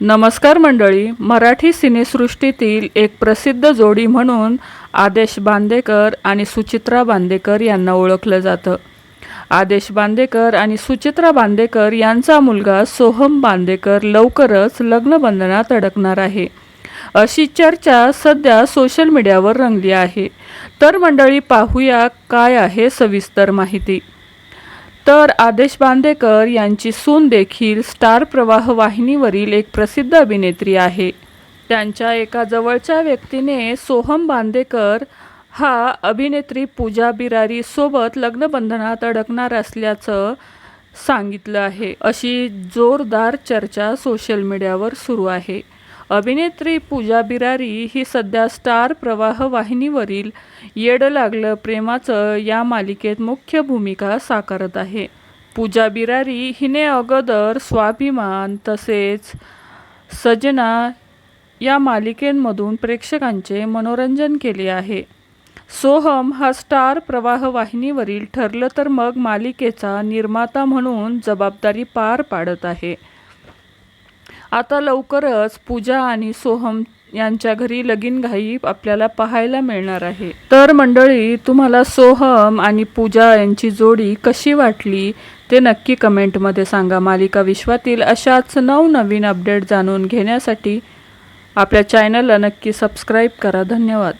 नमस्कार मंडळी मराठी सिनेसृष्टीतील एक प्रसिद्ध जोडी म्हणून आदेश बांदेकर आणि सुचित्रा बांदेकर यांना ओळखलं जातं. आदेश बांदेकर आणि सुचित्रा बांदेकर यांचा मुलगा सोहम बांदेकर लवकरच लग्नबंधनात अडकणार आहे. अशी चर्चा सध्या सोशल मीडियावर रंगली आहे. तर मंडळी पाहूया काय आहे सविस्तर माहिती. तर आदेश बांदेकर यांची सून देखील स्टार प्रवाह वाहिनीवरील एक प्रसिद्ध अभिनेत्री आहे. त्यांच्या एका जवळच्या व्यक्तीने सोहम बांदेकर हा अभिनेत्री पूजा बिरारी सोबत लग्नबंधनात अडकणार असल्याचं सांगितलं आहे. अशी जोरदार चर्चा सोशल मीडियावर सुरू आहे. अभिनेत्री पूजा बिरारी ही सध्या स्टार प्रवाह वाहिनीवरील येड लागलं प्रेमाचं या मालिकेत मुख्य भूमिका साकारत आहे. पूजा बिरारी हिने अगोदर स्वाभिमान तसेच सजना या मालिकेंमधून प्रेक्षकांचे मनोरंजन केले आहे. सोहम हा स्टार प्रवाह वाहिनीवरील ठरलं तर मग मालिकेचा निर्माता म्हणून जबाबदारी पार पाडत आहे. आता लवकरच पूजा आणि सोहम यांच्या घरी लगीन घाई आपल्याला पाहायला मिळणार आहे. तर मंडळी तुम्हाला सोहम आणि पूजा यांची जोडी कशी वाटली ते नक्की कमेंटमध्ये सांगा. मालिका विश्वातील अशाच नवनवीन अपडेट जाणून घेण्यासाठी आपल्या चॅनलला नक्की सबस्क्राईब करा. धन्यवाद.